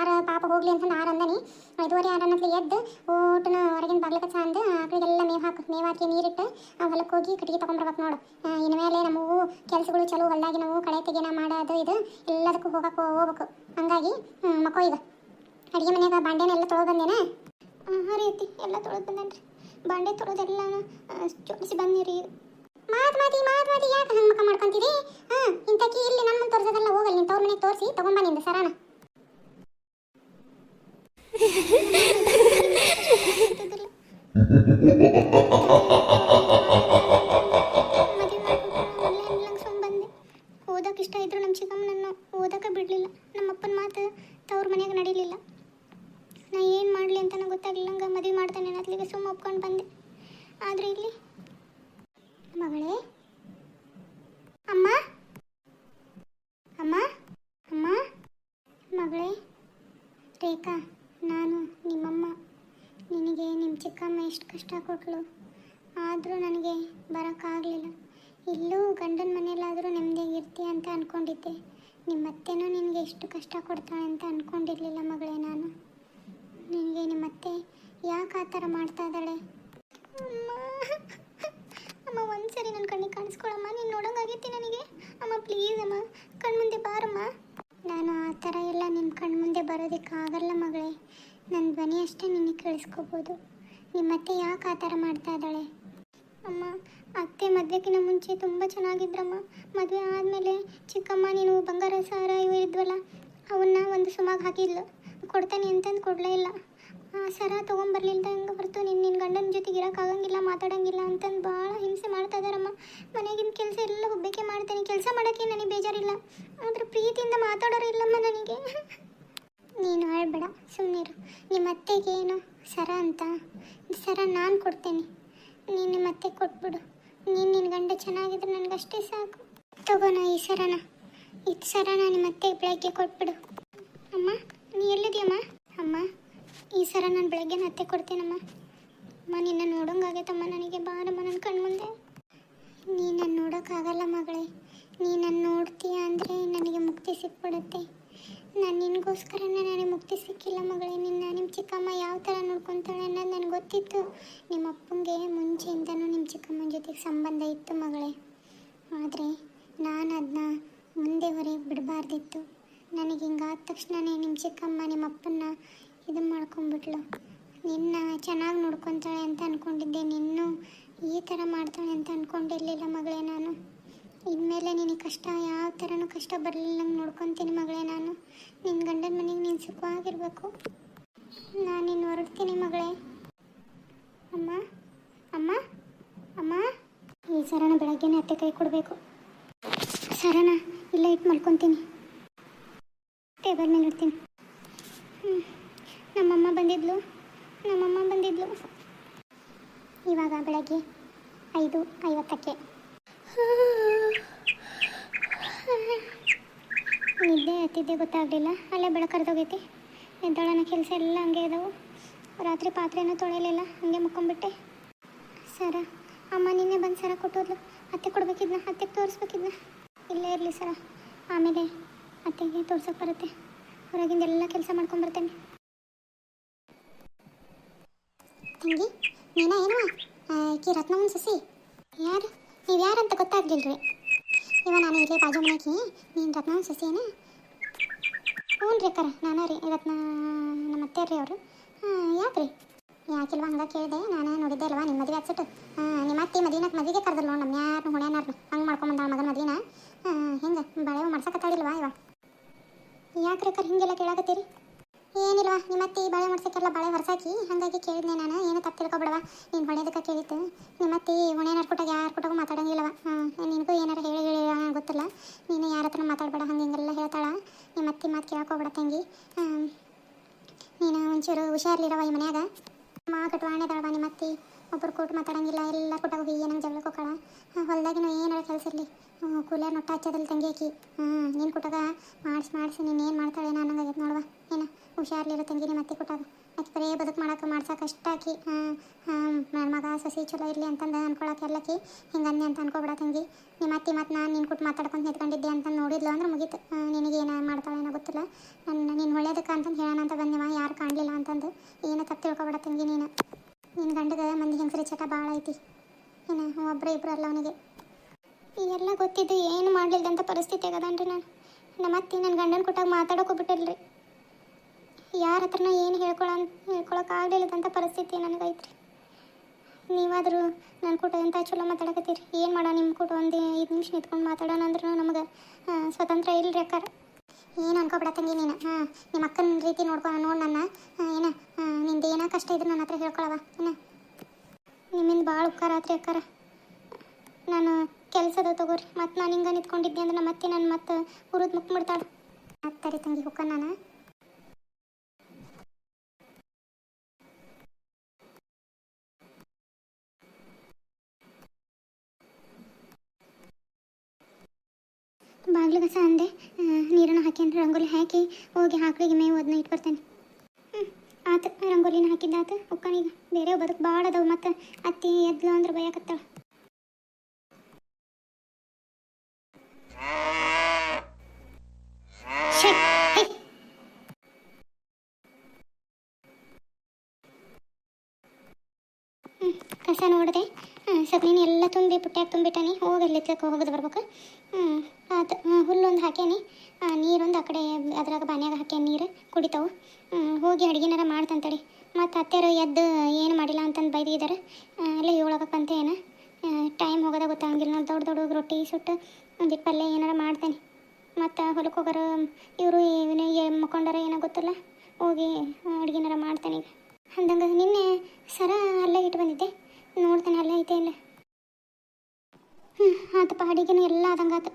ಆರು ಪಾಪ ಹೋಗ್ಲಿ ಅಂತ ಆರು ಅಂದನಿ. ಐದುವರೆ ಆರು ಅನ್ನತ್ಲಿ ಎದ್ದು ಊಟನ ಹೊರಗಿನ ಬಾಗ್ಲಿಗೆ ಚಂದ ಆಕಳಿಗೆಲ್ಲ ಮೇವು ಹಾಕಿ ಮೇವು ಹಾಕಿ ನೀರಿಟ್ಟು ಆ ಹೊಲಕ್ಕೆ ಹೋಗಿ ಕಟ್ಟಿಗೆ ತೊಗೊಂಡ್ಬರ್ಬೇಕು ನೋಡು. ಇನ್ಮೇಲೆ ನಮ್ಮವು ಕೆಲಸಗಳು ಚಲೋ ಹೊಲ್ದಾಗಿ ನಾವು ಕಳೆ ತೆಗೆನ ಮಾಡೋದು ಇದು ಎಲ್ಲದಕ್ಕೂ ಹೋಗಕ್ಕೆ ಹೋಗ್ಬೇಕು. ಹಂಗಾಗಿ ಮಕ್ಕೋ ಈಗ. ಅಡುಗೆ ಮನೆಯಾಗ ಬಾಂಡೆನ ಎಲ್ಲ ತೊಳೆದು ಬಂದೇನ? ಹಾಂ ರೀ ಎಲ್ಲ ತೊಳೆದು ಬಂದೇನ್ರಿ. ಬಾಂಡೆ ತೊಳೆದೆಲ್ಲ ಜೋಡಿಸಿ ಬಂದಿರಿ. ಮಾತು ಮಾತಿ ಮಾತು ಮಾತಿ ಯಾಕೆ ಹಂಗೆ ಮಕ್ಕ ಮಾಡ್ಕೊಂತೀರಿ ಹಾಂ ಇಂತಕಿ ಇಲ್ಲಿ ನಮ್ಮ ಮುಂದೆ ತೋರ್ಸೋದೆಲ್ಲ ಹೋಗಲ್ಲ ನಿನ್ ತವ್ರ ಮನೆಗೆ ತೋರಿಸಿ ತಗೊಂಬ ನಿಂದ ಸರಾನ. ಓದಕ್ಕೆ ಇಷ್ಟ ಇದ್ರು ನಮ್ಮ ಚಿಕ್ಕಮ್ಮನನ್ನು ಓದಕ್ಕೆ ಬಿಡಲಿಲ್ಲ ನಮ್ಮಪ್ಪನ ಮಾತು ತವ್ರ ಮನೆಯಾಗ ನಡೀಲಿಲ್ಲ ನಾ ಏನು ಮಾಡಲಿ ಅಂತ ನಂಗೆ ಗೊತ್ತಾಗಲಿಲ್ಲ ಮದುವೆ ಮಾಡ್ತಾನೆ ಅತ್ಲಿಗೆ ಸುಮ್ಮ ಒಪ್ಕೊಂಡು ಬಂದೆ ಆದ್ರೆ ಇಲ್ಲಿ ಮಗಳೇ ಅಮ್ಮ ಅಮ್ಮ ಅಮ್ಮ ಮಗಳೇ, ರೇಖಾ ನಾನು, ನಿಮ್ಮಮ್ಮ. ನಿನಗೆ ನಿಮ್ಮ ಚಿಕ್ಕಮ್ಮ ಎಷ್ಟು ಕಷ್ಟ ಕೊಟ್ಟಳು ಆದರೂ ನನಗೆ ಬರೋಕ್ಕಾಗಲಿಲ್ಲ. ಇಲ್ಲೂ ಗಂಡನ ಮನೆಯಲ್ಲಾದರೂ ನೆಮ್ಮದಿಯಾಗಿ ಇರ್ತೀಯ ಅಂತ ಅಂದ್ಕೊಂಡಿದ್ದೆ ನಿಮ್ಮ ಅತ್ತೆನೂ ನಿನಗೆ ಎಷ್ಟು ಕಷ್ಟ ಕೊಡ್ತಾಳೆ ಅಂತ ಅಂದ್ಕೊಂಡಿರಲಿಲ್ಲ ಮಗಳೇ ನಾನು. ನಿನಗೆ ನಿಮ್ಮ ಅತ್ತೆ ಯಾಕೆ ಆ ಥರ ಮಾಡ್ತಾ ಇದ್ದಾಳೆ? ಅಮ್ಮ ಅಮ್ಮ, ಒಂದ್ಸರಿ ನನ್ನ ಕಣ್ಣಿಗೆ ಕಾಣಿಸ್ಕೊಳಮ್ಮ. ನೀನು ನೋಡೋಂಗಾಗೈತಿ ನನಗೆ. ಅಮ್ಮ ಪ್ಲೀಸ್ ಅಮ್ಮ, ಕಣ್ಮುಂದೆ ಬಾರಮ್ಮ. ಥರ ಎಲ್ಲ ನಿಮ್ಮ ಕಣ್ಮುಂದೆ ಬರೋದಕ್ಕಾಗಲ್ಲ ಮಗಳೇ. ನನ್ನ ಧ್ವನಿ ಅಷ್ಟೇ ನಿನಗೆ ಕೇಳಿಸ್ಕೋಬೋದು. ನಿಮ್ಮತ್ತೆ ಯಾಕೆ ಆ ಥರ ಮಾಡ್ತಾ ಇದ್ದಾಳೆ? ಅಮ್ಮ, ಅತ್ತೆ ಮದುವೆಗಿನ ಮುಂಚೆ ತುಂಬ ಚೆನ್ನಾಗಿದ್ರಮ್ಮ. ಮದುವೆ ಆದಮೇಲೆ ಚಿಕ್ಕಮ್ಮ, ನೀನು ಬಂಗಾರ ಸಾರ ಇವು ಇದ್ವಲ್ಲ, ಅವನ್ನ ಒಂದು ಸುಮಾಗಿ ಹಾಕಿದ್ಲು. ಕೊಡ್ತಾನೆ ಅಂತಂದು ಕೊಡಲೇ ಇಲ್ಲ. ಸರ, ತೊಗೊಂಬರ್ಲಿಲ್ದ ಹಂಗೆ ಹೊರತು ನಿನ್ನ ನಿನ್ನ ಗಂಡನ ಜೊತೆಗೆ ಇರೋಕ್ಕಾಗಂಗಿಲ್ಲ ಮಾತಾಡೋಂಗಿಲ್ಲ ಅಂತಂದು ಭಾಳ ಹಿಂಸೆ ಮಾಡ್ತಾ ಇದ್ದಾರಮ್ಮ ಮನೆಗಿನ ಕೆಲಸ ಎಲ್ಲ ಒಬ್ಬಕ್ಕೆ ಮಾಡ್ತೇನೆ. ಕೆಲಸ ಮಾಡೋಕ್ಕೆ ನನಗೆ ಬೇಜಾರಿಲ್ಲ. ಆದರೆ ಪ್ರೀತಿಯಿಂದ ಮಾತಾಡೋರು ಇಲ್ಲಮ್ಮ ನನಗೆ. ನೀನು ಹೇಳ್ಬೇಡ ಸುಮ್ಮನಿರು ನಿಮ್ಮ ಅತ್ತೆಗೆ ಏನು ಸರ ಅಂತ, ಸರ ನಾನು ಕೊಡ್ತೇನೆ. ನೀನು ನಿಮ್ಮ ಅತ್ತೆ ಕೊಟ್ಬಿಡು. ನೀನು ನಿನ್ನ ಗಂಡ ಚೆನ್ನಾಗಿದ್ರೆ ನನಗಷ್ಟೇ ಸಾಕು. ತಗೋಣ ಈ ಸರನ. ಇದು ಸರನ ನಿಮ್ಮ ಅತ್ತೆಗೆ ಬೆಳಗ್ಗೆ ಕೊಟ್ಬಿಡು. ಅಮ್ಮ, ನೀ ಎಲ್ಲಿದೆಯಮ್ಮ? ಅಮ್ಮ? ಈ ಸರ ನಾನು ಬೆಳಗ್ಗೆ ಅತ್ತೆ ಕೊಡ್ತೇನಮ್ಮ. ಅಮ್ಮ, ನಿನ್ನ ನೋಡೋಂಗಾಗೈತಮ್ಮ ನನಗೆ. ಬಾರಮ್ಮ ನನ್ನ ಕಣ್ಮುಂದೆ. ನೀ ನನ್ನ ನೋಡೋಕ್ಕಾಗಲ್ಲ ಮಗಳೇ. ನೀ ನನ್ನ ನೋಡ್ತೀಯ ಅಂದರೆ ನನಗೆ ಮುಕ್ತಿ ಸಿಕ್ಬಿಡುತ್ತೆ. ನಾನು ನಿನಗೋಸ್ಕರನೇ ನನಗೆ ಮುಕ್ತಿ ಸಿಕ್ಕಿಲ್ಲ ಮಗಳೇ. ನಿನ್ನ ನಿಮ್ಮ ಚಿಕ್ಕಮ್ಮ ಯಾವ ಥರ ನೋಡ್ಕೊತಾಳೆ ಅನ್ನೋದು ನನಗೆ ಗೊತ್ತಿತ್ತು. ನಿಮ್ಮ ಅಪ್ಪಂಗೆ ಮುಂಚೆಯಿಂದನೂ ನಿಮ್ಮ ಚಿಕ್ಕಮ್ಮನ ಜೊತೆಗೆ ಸಂಬಂಧ ಇತ್ತು ಮಗಳೇ. ಆದರೆ ನಾನು ಅದನ್ನ ಮುಂದೆವರೆಗೆ ಬಿಡಬಾರ್ದಿತ್ತು. ನನಗೆ ಹಿಂಗಾದ ತಕ್ಷಣವೇ ನಿಮ್ಮ ಚಿಕ್ಕಮ್ಮ ನಿಮ್ಮ ಅಪ್ಪನ್ನ ಇದು ಮಾಡ್ಕೊಂಡ್ಬಿಟ್ಲು ನಿನ್ನ ಚೆನ್ನಾಗಿ ನೋಡ್ಕೊತಾಳೆ ಅಂತ ಅಂದ್ಕೊಂಡಿದ್ದೆ ನಿನ್ನೂ ಈ ಥರ ಮಾಡ್ತಾಳೆ ಅಂತ ಅಂದ್ಕೊಂಡಿರಲಿಲ್ಲ ಮಗಳೇ ನಾನು. ಇನ್ಮೇಲೆ ನಿನಗೆ ಕಷ್ಟ, ಯಾವ ಥರನೂ ಕಷ್ಟ ಬರಲಿಲ್ಲ ನಂಗೆ ನೋಡ್ಕೊತೀನಿ ಮಗಳೇ ನಾನು. ನಿನ್ನ ಗಂಡನ ಮನೆಗೆ ನೀನು ಸುಖವಾಗಿರ್ಬೇಕು. ನಾನು ನಿನ್ನ ಹೊರಡ್ತೀನಿ ಮಗಳೇ. ಅಮ್ಮ ಅಮ್ಮ ಅಮ್ಮ. ಈ ಸರಣ ಬೆಳಗ್ಗೆನೇ ಅತ್ತೆ ಕೈ ಕೊಡಬೇಕು. ಸರಣ ಇಲ್ಲ ಇಟ್ಟು ಮಲ್ಕೊತೀನಿ. ಟೇಬಲ್ ಮೇಲೆ ಇಡ್ತೀನಿ. ಬಂದಿದ್ಲು. ನಮ್ಮಮ್ಮ ಬಂದಿದ್ಲು. ಇವಾಗ ಬೆಳಗ್ಗೆ ಐದು ಐವತ್ತಕ್ಕೆ. ನಿದ್ದೆ ಎತ್ತಿದ್ದೆ ಗೊತ್ತಾಗಲಿಲ್ಲ. ಅಲ್ಲೇ ಬೆಳಕರ್ದೋಗೈತಿ ಎದ್ದಾಳನ ಕೆಲಸ ಎಲ್ಲ ಹಂಗೆ ಇದಾವು. ರಾತ್ರಿ ಪಾತ್ರೆನೂ ತೊಳೆಯಲಿಲ್ಲ. ಹಂಗೆ ಮುಕ್ಕೊಂಬಿಟ್ಟೆ. ಸರ, ಅಮ್ಮ ನಿನ್ನೆ ಬಂದು ಸರ ಕೊಟ್ಟೋದ್ಲು. ಅತ್ತೆ ಕೊಡ್ಬೇಕಿದ್ನ? ಅತ್ತೆಗೆ ತೋರಿಸ್ಬೇಕಿದ್ನ? ಇಲ್ಲೇ ಇರಲಿ ಸರ. ಆಮೇಲೆ ಅತ್ತೆಗೆ ತೋರ್ಸೋಕೆ ಬರುತ್ತೆ. ಹೊರಗಿಂದ ಎಲ್ಲ ಕೆಲಸ ಮಾಡ್ಕೊಂಬರ್ತೇನೆ. ತಂಗಿ ನೀನ ಏನವ ಆಕಿ ರತ್ನಮ್ಮನ ಸಸಿ? ಯಾರು? ನೀವು ಯಾರಂತ ಗೊತ್ತಾಗ್ಲಿಲ್ರಿ. ಇವ ನಾನು ಇಲ್ಲೇ ಬಾಜು ಮನೆಗೆ ನೀನು ರತ್ನಮ್ಮನ ಸಸಿ ಏನ ಹ್ಞೂ ರೀ ಕರೆ ನಾನು ರೀ, ರತ್ನ, ನಮ್ಮ ಅತ್ತೆ ರೀ ಅವರು. ಹಾಂ ಯಾಕ್ರಿ? ಯಾಕಿಲ್ವ ಹಂಗೆ ಕೇಳಿದೆ? ನಾನು ನೋಡಿದ್ದೆ ಅಲ್ವಾ ನಿಮ್ಮ ಮದುವೆ ಹಚ್ಚಿಟ್ಟು ಹಾಂ ನಿಮ್ಮ ಅತ್ತೆ ಮದಿನಕ್ಕೆ ಮದುವೆಗೆ ಕರೆದಲ್ಲ ನೋಡಿ ನಮ್ಮ ಯಾರು ಹೊಣೆನಾರ್ ಹಂಗೆ ಮಾಡ್ಕೊಂಬಂದ ಮಗನ ಮದುವೆನ. ಹಿಂಗೆ, ಬಳೆ ಮಾಡ್ಸಕತ್ತಾಳಿಲ್ವಾ ಇವ? ಯಾಕ್ರಿ ಕರ್ ಹಿಂಗೆಲ್ಲ ಕೇಳಾಕತ್ತೀರಿ? ಏನಿಲ್ವಾ ನಿಮ್ಮ ಅತ್ತೆ ಬಾಳೆ ಮಾಡ್ಸಕ್ಕೆಲ್ಲ ಬಾಳೆ ಹೊರಸಾಕಿ ಹಂಗಾಗಿ ಕೇಳಿದ್ನೆ ನಾನು. ಏನು ತಪ್ಪು ತಿಳ್ಕೊಬಿಡವ? ನೀನು ಹೊಳೆದಕ್ಕೆ ಕೇಳಿತ್ತು ನಿಮ್ಮ ಅತ್ತೆ ಹೊಣೆ ನಡ್ಕೊಟ್ಟಾಗ ಯಾರು ಕೊಟ್ಟಾಗ ಮಾತಾಡಂಗಿಲ್ಲವ. ನಿನಗೂ ಏನಾರು ಹೇಳಿ ಹೇಳಿ ಗೊತ್ತಿಲ್ಲ. ನೀನು ಯಾರ ಹತ್ರ ಮಾತಾಡಬೇಡ ಹಂಗೆ ಹಿಂಗೆಲ್ಲ ಹೇಳ್ತಾಳ ನಿಮ್ಮ ಅತ್ತೆ ಮಾತು ಕೇಳಕೋಬೇಡ ತಂಗಿ. ನೀನು ಒಂಚೂರು ಹುಷಾರ್ಲಿರವ ಈ ಮನ್ಯಾಗ. ಮಾ ಕಟ್ವಾಣೆದಾಳವ ನಿಮ್ಮ ಅತ್ತಿ ಒಬ್ರು ಕೊಟ್ಟು ಮಾತಾಡಂಗಿಲ್ಲ, ಎಲ್ಲ ಕೊಟ್ಟ ಹೋಗಿ ಏನಂಗೆ ಜಗಳಕ್ಕೆ ಕೊಕ್ಕಳ ಹೊಲ್ದಾಗಿನ ಏನಾರ ಕೆಲಸ ಇರಲಿ. ಕೂಲರ್ ನೊಟ್ಟ ಹಚ್ಚೋದಲ್ಲಿ ತಂಗಿ ಆಕಿ. ಹ್ಞೂ ನೀನು ಕೊಟ್ಟಾಗ ಮಾಡಿಸಿ ಮಾಡಿಸಿ, ನೀನು ಏನು ಮಾಡ್ತಾಳೆ ನಾನು ಹಂಗಾಗೈತೆ ನೋಡುವ. ಏನ? ಹುಷಾರ್ಲಿರೋ ತಂಗಿನೇ ಮತ್ತೆ ಕೊಟ್ಟಾಗ ಮತ್ತೆ ಬರೇ ಬದುಕು ಮಾಡಕ್ಕೆ ಮಾಡ್ಸಕ್ಕೆ ಅಷ್ಟಾಕಿ ನನ್ನ ಮಗ ಸಸಿ ಚಲೋ ಇರಲಿ ಅಂತಂದು ಅನ್ಕೊಳಕ್ಕೆ ಎಲ್ಲಕ್ಕಿ ಹಿಂಗಂದೆ ಅಂತ ಅನ್ಕೋಬೇಡ ತಂಗಿ. ನಿಮ್ಮ ಅತ್ತಿ ಮತ್ತು ನಾನು ನಿನ್ನ ಕೊಟ್ಟು ಮಾತಾಡ್ಕೊಂಡು ನಿಂತ್ಕೊಂಡಿದ್ದೆ ಅಂತ ನೋಡಿದ್ಲು ಅಂದ್ರೆ ಮುಗೀತು. ನಿನಗೇನು ಮಾಡ್ತಾಳೇನೋ ಗೊತ್ತಿಲ್ಲ. ನನ್ನ ನೀನು ಒಳ್ಳೇದಕ್ಕೆ ಅಂತಂದು ಹೇಳೋಣ ಅಂತ ಬಂದೆವ, ಯಾರು ಕಾಣಲಿಲ್ಲ ಅಂತಂದು. ಏನು ತಪ್ಪು ತಿಳ್ಕೊಬೇಡ ತಂಗಿ ನೀನು. ನಿನ್ನ ಗಂಡಗೆ ಮಂದಿ ಹೆಂಗಸರಿ ಚಟ ಭಾಳ ಐತಿ. ಏನು ಒಬ್ಬರು ಇಬ್ಬರು ಅಲ್ಲ ಅವನಿಗೆ. ಎಲ್ಲ ಗೊತ್ತಿದ್ದು ಏನು ಮಾಡಲಿಲ್ಲದಂಥ ಪರಿಸ್ಥಿತಿ ಆಗದನ್ರಿ ನಾನು. ನಮ್ಮ ಅತ್ತಿ ನನ್ನ ಗಂಡನ ಕೊಟ್ಟಾಗ ಮಾತಾಡೋಕೆ ಬಿಟ್ಟಿಲ್ರಿ ಯಾರ ಹತ್ರನ ಏನು ಹೇಳ್ಕೊಳ ಹೇಳ್ಕೊಳಕ್ಕಾಗಲಿಲ್ಲದಂಥ ಪರಿಸ್ಥಿತಿ ನನಗೈತ್ರಿ ನೀವಾದರೂ ನನ್ನ ಕೂಟ ಎಂತ ಚಲೋ ಮಾತಾಡಕತ್ತೀರಿ? ಏನು ಮಾಡೋ ನಿಮ್ಮ ಕೂಟ ಒಂದು ಐದು ನಿಮಿಷ ನಿಂತ್ಕೊಂಡು ಮಾತಾಡೋಣ ಅಂದ್ರೆ ನಮಗೆ ಸ್ವತಂತ್ರ ಇಲ್ರಿ ಅಕ್ಕಾರ. ಏನು ಅನ್ಕೋಬೇಡ ತಂಗಿ ನೀನು, ಹಾಂ ನಿಮ್ಮ ಅಕ್ಕನ ರೀತಿ ನೋಡ್ಕೊ, ನೋಡಿ ನನ್ನ. ಏನ ನಿಂದು ಏನೋ ಕಷ್ಟ ಇದ್ರೆ ನನ್ನ ಹತ್ರ ಹೇಳ್ಕೊಳವ, ಏನ? ನಿಮ್ಮಿಂದ ಭಾಳ ಉಪಕಾರ ಆತ್ರಿ ಅಕ್ಕಾರ. ನಾನು ಕೆಲಸದ ತಗೋರಿ ಮತ್ತು ನಾನು ಹಿಂಗೆ ನಿಂತ್ಕೊಂಡಿದ್ದೆ ಅಂದ್ರೆ ಮತ್ತೆ ನಾನು ಮತ್ತೆ ಉರಿದು ಮುಕ್ಬಿಡ್ತಾಳೆ ಆಗ್ತಾರೆ ತಂಗಿ ಹೊಕ್ಕ ನಾನು. ಕಸ ಅಂದೆ. ನೀರನ್ನು ಹಾಕಿ ರಂಗೋಲಿ ಹಾಕಿ ಹೋಗಿ ಹಾಕಲಿಗೆ ಮೇವು ಅದನ್ನ ಇಟ್ಟು ಬರ್ತೇನೆ ಹ್ಞೂ ಆತು ರಂಗೋಲಿನ ಹಾಕಿದ್ದಾತು. ಉಕ್ಕನೀಗ ಬೇರೆ ಬದುಕು ಭಾಳ ಅದಾವ ಮತ್ತು ಅತ್ತಿ ಎದ್ಲು ಅಂದ್ರೆ. ಹ್ಮ್, ಕಸ ನೋಡಿದೆ. ಸಗಣಿನ ಎಲ್ಲ ತುಂಬಿ ಪುಟ್ಟ್ಯಾಗ ತುಂಬಿಟ್ಟಾನಿ. ಹೋಗಲ್ಲಿ ಹೋಗೋದು ಬರ್ಬೇಕು. ಹ್ಞೂ ಆತು ಹ್ಮ್, ಹುಲ್ಲೊಂದು ಹಾಕ್ಯಾನಿ. ನೀರೊಂದು ಆ ಕಡೆ ಅದ್ರಾಗ ಬಾನ್ಯಾಗ ಹಾಕ್ಯಾನ ನೀರು ಕುಡಿತಾವು. ಹೋಗಿ ಅಡುಗೆನಾರ ಮಾಡ್ತಂತಡಿ ಮತ್ತು ಅತ್ತೆಯರು ಎದ್ದು ಏನು ಮಾಡಿಲ್ಲ ಅಂತಂದು ಬೈದಿದ್ದಾರೆ ಎಲ್ಲ ಏಳಾಗಕ್ಕಂತ ಏನು? ಟೈಮ್ ಹೋಗೋದ ಗೊತ್ತಾಗಂಗಿಲ್ಲ. ನಾನು ದೊಡ್ಡ ದೊಡ್ಡ ರೊಟ್ಟಿ ಸುಟ್ಟು ಒಂದಿಟ್ಟು ಪಲ್ಯ ಏನಾರ ಮಾಡ್ತೇನೆ. ಮತ್ತು ಹೊಲಕ್ಕೆ ಹೋಗೋರು ಇವರು ಮಕ್ಕೊಂಡಾರ ಏನೋ ಗೊತ್ತಿಲ್ಲ ಹೋಗಿ ಅಡುಗೆನಾರ ಮಾಡ್ತೇನೆ ಈಗ. ಅಂದಂಗೆ ನಿನ್ನೆ ಸರ ಅಲ್ಲೇ ಇಟ್ಟು ಬಂದಿದ್ದೆ. ನೋಡ್ತೇನೆ ಅಲ್ಲೇ ಐತೆ ಇಲ್ಲ. ಹ್ಞೂ ಆತಪ್ಪ ಅಡುಗೆನೂ ಎಲ್ಲ ಆದಂಗಾತು.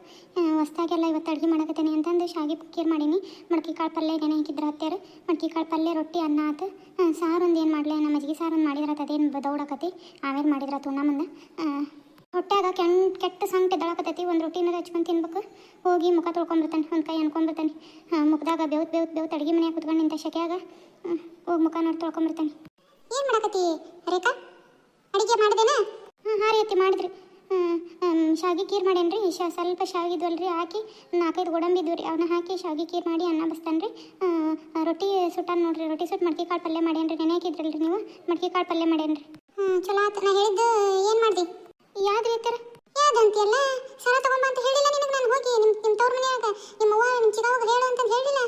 ಹೊಸ್ದಾಗೆಲ್ಲ ಇವತ್ತು ಅಡುಗೆ ಮಾಡಕತ್ತೇನೆ ಅಂತಂದು ಶಾವಿಗೆ ಕೇರ್ ಮಾಡೀನಿ. ಮಡ್ಕಿ ಕಾಳು ಪಲ್ಯ ನೆನೆ ಹಾಕಿದ್ರೆ ಹತ್ತಿರ ಮಡ್ಕಿ ಕಾಳು ಪಲ್ಯ ರೊಟ್ಟಿ ಅನ್ನ ಆತು. ಸಾರು ಒಂದು ಏನು ಮಾಡಲಿ? ನಮ್ಮ ಮಜ್ಜಿಗೆ ಸಾರು ಒಂದು ಮಾಡಿದ್ರೆ ಅದೇನು ದೌಡಕತಿ? ಆಮೇಲೆ ಮಾಡಿದ್ರೆ ಉಣ್ಣ ಮುಂದೆ. ಹೊಟ್ಯಾಗ ಕೆಣ್ ಕೆಟ್ಟ ಸಂಕಟ ದಳಕತೈತಿ ಒಂದು ರೊಟ್ಟಿನಾರ ಹಚ್ಕೊಂಡು ತಿನ್ಬೇಕು. ಹೋಗಿ ಮುಖ ತೊಳ್ಕೊಂಬರ್ತಾನೆ ಒಂದು ಕೈ ಅನ್ಕೊಂಡ್ಬರ್ತಾನೆ ಮುಖದಾಗ ಬೇವತ್ ಬೇವತ್ ಬೇವತ್ ಅಡುಗೆ ಮನೆಯಾಗ ಕುತ್ಕೊಂಡು ನಿಂತ ಶಕೆಯಾಗ ಹೋಗಿ ಮುಖ ನೋಡಿ ತೊಳ್ಕೊಂಬರ್ತಾನೆ. ಏನು ಮಾಡಕತ್ತಿ ರೇಖಾ? ಅಡುಗೆ ಮಾಡಿದೇನಾ? ಹಾಂ ಹಾಂ ರೀ ಅತ್ತಿ ಮಾಡಿದ್ರಿ. ಶಾವಿಗೆ ಕೀರ್ ಮಾಡೇನ್ರಿ? ಶಾ ಸ್ವಲ್ಪ ಶಾವಿಗೆ ರೀ ಹಾಕಿ ನಾಲ್ಕೈದು ಗೋಡಂಬಿ ಇದ್ವು ರೀ ಅವನ್ನ ಹಾಕಿ ಶಾವಿಗೆ ಕೀರ್ ಮಾಡಿ ಅನ್ನ ಬಸ್ತಾನೆ ರೀ ರೊಟ್ಟಿ ಸುಟ್ಟಾನ ನೋಡ್ರಿ ರೊಟ್ಟಿ ಸುಟ್ಟು ಮಡ್ಕಿ ಕಾಳು ಪಲ್ಯ ಮಾಡೇನ್ರಿ ನೆನೆ ಹಾಕಿದ್ರಲ್ರಿ ನೀವು? ಮಡ್ಕೆ ಕಾಳು ಪಲ್ಯ ಮಾಡೇನ್ರಿ ಹ್ಞೂ ಚಲೋ ಆತು ನಾ ಹೇಳಿದ್ದು ಏನು ಮಾಡ್ದಿ? ಯಾವ್ದು ರೀತಿಯರ ಯಾವ್ದಂತಿಯಲ್ಲ? ಸರ ತಗೊಂಬ ಅಂತ ಹೇಳಿಲ್ಲ ನಿನಗೆ ನಾನು ಹೋಗಿ ನಿಮ್ಮ ನಿಮ್ಮ ತವ್ರ ಮನ್ಯಾಗ. ನಿಮ್ಮ ಅವ್ವ ನಿಮ್ಮ ಚಿಕ್ಕವಾಗ ಹೇಳು ಅಂತ ಹೇಳಿಲ್ಲ.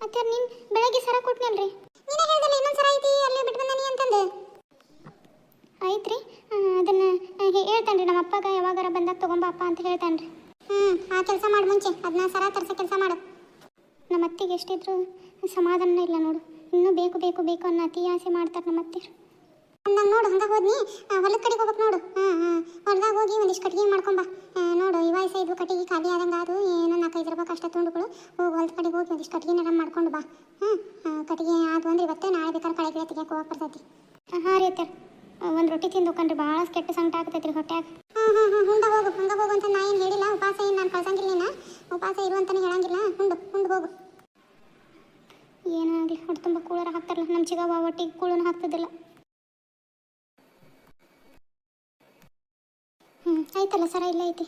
ಅತ್ತೆ ನೀನು ಬೆಳಗ್ಗೆ ಸರ ಕೊಟ್ನಲ್ರಿ? ನೀನೇ ಹೇಳ್ದಲ್ಲ ಇನ್ನೊಂದು ಸರ ಐತಿ ಅಲ್ಲೇ ಬಿಟ್ಟು ಬಂದಾನಿ ಅಂತಂದು ಐತ್ರಿ ಅದನ್ನು ಹೇಳ್ತಾನೆ ರೀ ನಮ್ಮ ಅಪ್ಪಗ ಯಾವಾಗಾರ ಬಂದಾಗ ತಗೊಂಬಪ್ಪ ಅಂತ ಹೇಳ್ತಾನೆ ಹ್ಞೂ ಆ ಕೆಲಸ ಮಾಡಿ ಮುಂಚೆ. ಅದನ್ನ ಸರ ತರ್ಸೋ ಕೆಲಸ ಮಾಡು. ನಮ್ಮ ಅತ್ತಿಗೆ ಎಷ್ಟಿದ್ರು ಸಮಾಧಾನ ಇಲ್ಲ ನೋಡು. ಇನ್ನೂ ಬೇಕು ಬೇಕು ಬೇಕು ಅನ್ನೋ ಅತಿ ಆಸೆ ಮಾಡ್ತಾರೆ ನಮ್ಮ ಅತ್ತೆ ಅಂದಂಗೆ ನೋಡು, ಹಂಗ ಹೋದ್ನಿ. ಹೊಲದ ಕಡೆಗೆ ಹೋಗ್ಬೇಕು ನೋಡು. ಹಾಂ ಹಾಂ. ಹೊಲ್ದಾಗ ಹೋಗಿ ಒಂದಿಷ್ಟು ಕಟ್ಟಿಗೆ ಮಾಡ್ಕೊಂಬ. ನೋಡು, ಈ ವಯಸ್ಸು ಇದ್ವು ಕಟ್ಟಿಗೆ ಖಾಲಿ ಆದಂಗೆ ಅದು ಏನೋ ನಾಲ್ಕೈದು ರೂಪಾಯಿ ಕಷ್ಟ ತುಂಡುಗಳು. ಹೋಗಿ ಹೊಲದ ಕಡೆಗೆ ಹೋಗಿ ಒಂದಿಷ್ಟು ಕಟ್ಟಿಗೆ ಮಾಡ್ಕೊಂಡು ಬಾ. ಹಾಂ ಕಟ್ಟಿಗೆ ಆದ್ವು ಅಂದ್ರೆ ಇವತ್ತು ನಾಳೆ ಬೇಕಾದ್ರೆ ಕಳೆಗಿಡ ತೆಗಿಯಕ್ಕೆ ಹೋಗಕ್ಕೆ ಬರ್ತೈತಿ. ಹಾಂ ರೀ ಒಂದು ರೊಟ್ಟಿ ತಿಂದು ಕಂಡ್ರಿ ಭಾಳ ಕೆಟ್ಟ ಸಂಕಟ ಆಗ್ತೈತ್ರಿ ಹೊಟ್ಯಾಗ. ಹಾಂ ಹಾಂ ಹಾಂ ಹುಂಡ ಹೋಗು ಹುಂಡ ಹೋಗು ಅಂತ ನಾ ಏನು ಹೇಳಿಲ್ಲ. ಉಪವಾಸ ಏನು ನಾನು ಕಳ್ಸಂಗಿಲ್ಲ ನೀನು. ಉಪವಾಸ ಇರು ಅಂತಾನೆ ಹೇಳಂಗಿಲ್ಲ. ಹುಂಡು ಹುಂಡು ಹೋಗು. ಏನಾಗಲಿ ಹೊಟ್ಟೆ ತುಂಬ ಕೂಳರ ಹಾಕ್ತಾರಲ್ಲ. ನಮ್ಮ ಚಿಗವ್ವ ಒಟ್ಟಿಗೆ ಕೂಳನ ಹಾಕ್ತದಿಲ್ಲ. ಹ್ಞೂ ಆಯ್ತಲ್ಲ ಸರ ಇಲ್ಲ ಐತಿ.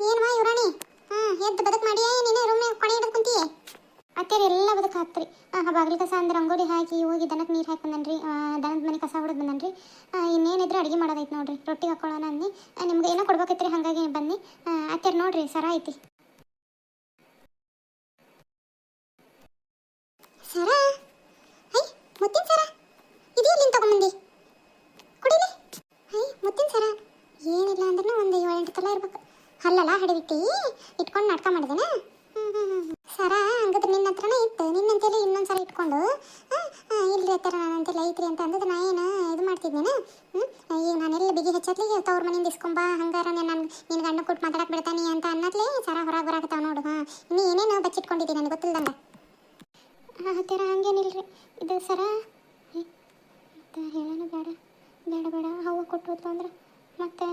ಏನ್ವಾ ಯುರಾಣಿ? ಹಾಂ ಎದ್ದು ಬದುಕು ಮಾಡಿ ನೀನು? ರೂಮ್ನಾಗ ಕೊನೆ ಹಿಡಿದು ಕುಂತೀಯ? ಅತ್ತೇರಿ ಎಲ್ಲ ಬದುಕು ಹಾಕ್ತ್ರಿ. ಬಾಗಿಲು ಕಸ ಅಂದ್ರೆ ರಂಗೋಲಿ ಹಾಕಿ ಹೋಗಿ ದನಕ್ಕೆ ನೀರು ಹಾಕಿ ಬಂದನ್ರಿ. ದನದ ಮನೆ ಕಸ ಹೊಡೆದು ಬಂದನ್ರಿ. ಇನ್ನೇನಿದ್ರೆ ಅಡುಗೆ ಮಾಡೋದೈತೆ ನೋಡ್ರಿ. ರೊಟ್ಟಿ ಹಾಕೊಳ್ಳೋಣ ಅನ್ನಿ. ನಿಮ್ಗೆ ಏನೋ ಕೊಡ್ಬೇಕೈತ್ರಿ, ಹಾಗಾಗಿ ಬನ್ನಿ. ಅತ್ತೇರಿ ನೋಡ್ರಿ, ಸರ ಐತಿ. ಸರ? ಹೈ, ಮುತ್ತಿನ ಸರ? ಇದು ಹೈ, ಮುತ್ತಿನ ಸರ? ಏನಿಲ್ಲ ಅಂದ್ರೆ ಒಂದು ಏಳೆಂಟು ತಲೆ ಇರ್ಬೇಕು. ಹಲ್ಲಲ್ಲ ಹಿಡಿದಿಟ್ಟಿ ಇಟ್ಕೊಂಡು ನಾಟಕ ಮಾಡಿದೆನ? ಸರ, ಹಂಗದ್ರೆ ನಿನ್ನ ಹತ್ರನೇ ಇತ್ತು. ನಿನ್ನಂತೇಳಿ ಇನ್ನೊಂದು ಸಲ ಇಟ್ಕೊಂಡು ಇಲ್ರಿ ಹತ್ತರ ನನ್ನಂತೆಲ್ಲ ಐತ್ರಿ ಅಂತ ಅಂದದ್ದು ನಾ ಏನು ಇದು ಮಾಡ್ತಿದ್ದೇನೆ. ಈಗ ನಾನೆಲ್ಲ ಬಿಗಿ ಹೆಚ್ಚತ್ಲಿಗೆ ತವ್ರ ಮನೆಯಿಂದ ಇಸ್ಕೊಂಬ, ಹಂಗಾರ ನಾನು ನಿನ್ನ ಗಂಡ ಕೊಟ್ಟು ಮಾತಾಡಕ್ಕೆ ಬಿಡ್ತಾನೆ ಅಂತ ಅನ್ನತ್ಲೇ ಸರ ಹೊರಗೆ ಬರಾಕತ್ತಾವ ನೋಡು. ಹಾಂ, ಇನ್ನು ಏನೇನು ಬಚ್ಚಿಟ್ಕೊಂಡಿದ್ದೀನಿ ನನಗೆ ಗೊತ್ತಿಲ್ದಂಗ. ಹತ್ತಿರ ಹಂಗೇನಿಲ್ರಿ. ಇದು ಸರ ಹೇಳೋಣ ಬೇಡ ಬೇಡ ಬೇಡ ಹೂವು ಕೊಟ್ಟು ಅಂದ್ರೆ ಮತ್ತೆ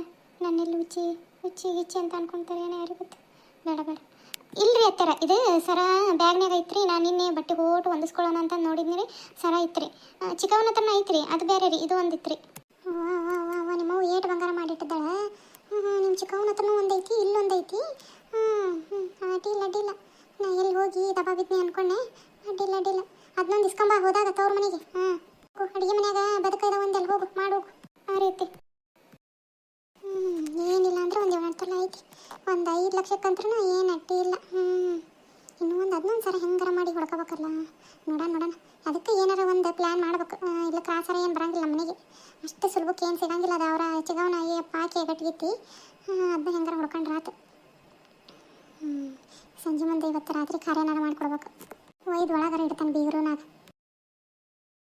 ನನ್ನೆಲ್ಲಿ ಉಚ್ಚಿ ಉಚ್ಚಿ ಗಿಚ್ಚಿ ಅಂತ ಅನ್ಕೊಂತಾರೆ ಏನೋ ಯಾರಿಗೆ ಗೊತ್ತು ಬೇಡ ಬೇಡ. ಇಲ್ರಿ ಅತ್ತರ, ಇದು ಸರ ಬ್ಯಾಗ್ನಾಗ ಐತ್ರಿ ನಾನು ನಿನ್ನೆ ಬಟ್ಟೆ ಓಟು ಹೊಂದಿಸ್ಕೊಳ್ಳೋಣ ಅಂತ ನೋಡಿದ್ನಿ ರೀ ಸರ ಐತ್ರಿ. ಚಿಕ್ಕವನ ಹತ್ರನ ಐತ್ರಿ, ಅದು ಬೇರೆ ರೀ, ಇದು ಒಂದಿತ್ರಿ. ನಿಮ್ಮ ಏಟು ಬಂಗಾರ ಮಾಡಿಟ್ಟಿದ್ದಾಳೆ. ನಿಮ್ಮ ಚಿಕ್ಕವನ ಹತ್ರನೂ ಒಂದೈತಿ, ಇಲ್ಲೊಂದೈತಿ. ಹ್ಞೂ ಅಡ್ಡಿಲ್ಲ ಅಡ್ಡಿಲ್ಲ. ನಾ ಎಲ್ಲಿ ಹೋಗಿ ದಬಾ ಬಿದ್ದೆ ಅನ್ಕೊಂಡೆ ಅಡ್ಡಿಲ್ಲ ಅಡ್ಡಿಲ್ಲ ಅದನ್ನೊಂದು ಇಸ್ಕೊಂಬ ಹೋದಾಗ ತವ್ರ ಮನೆಗೆ ಹಾಂ ಅಡುಗೆ ಮನ್ಯಾಗ ಬದುಕೈದ ಒಂದೆಲ್ಲ ಹೋಗು ಮಾಡೋಗು ಆ ರೀತಿ ಹ್ಞೂ ಏನಿಲ್ಲ ಅಂದ್ರೆ ಒಂದು ಏಳು ತೊಲೆ ಐತಿ ಒಂದು ಐದು ಲಕ್ಷಕ್ಕಂದ್ರೂ ಏನು ಅಡ್ಡಿ ಇಲ್ಲ ಹ್ಞೂ ಇನ್ನೂ ಒಂದು ಅದನ್ನೊಂದು ಸರ ಹೆಂಗಾರ ಮಾಡಿ ಹೊಡ್ಕೋಬೇಕಲ್ಲ ನೋಡೋಣ ನೋಡೋಣ ಅದಕ್ಕೆ ಏನಾರ ಒಂದು ಪ್ಲ್ಯಾನ್ ಮಾಡ್ಬೇಕು ಆ, ಇಲ್ಲ ಕ್ರಾಸರ ಏನು ಬರಂಗಿಲ್ಲ ಮನೆಗೆ ಅಷ್ಟು ಸುಲಭಕ್ಕೆ ಏನು ಸಿಗಂಗಿಲ್ಲ ಅದು ಅವರ ಚಿಗವನ ಅಯ್ಯಪ್ಪ ಗಟ್ಟಿಗಿತ್ತಿ ಅದನ್ನ ಹೆಂಗಾರ ಹೊಡ್ಕೊಂಡ್ರೆ ಆತು. ಹ್ಞೂ ಸಂಜೆ ಮುಂದೆ ಇವತ್ತು ರಾತ್ರಿ ಕಾರ್ಯನಾರ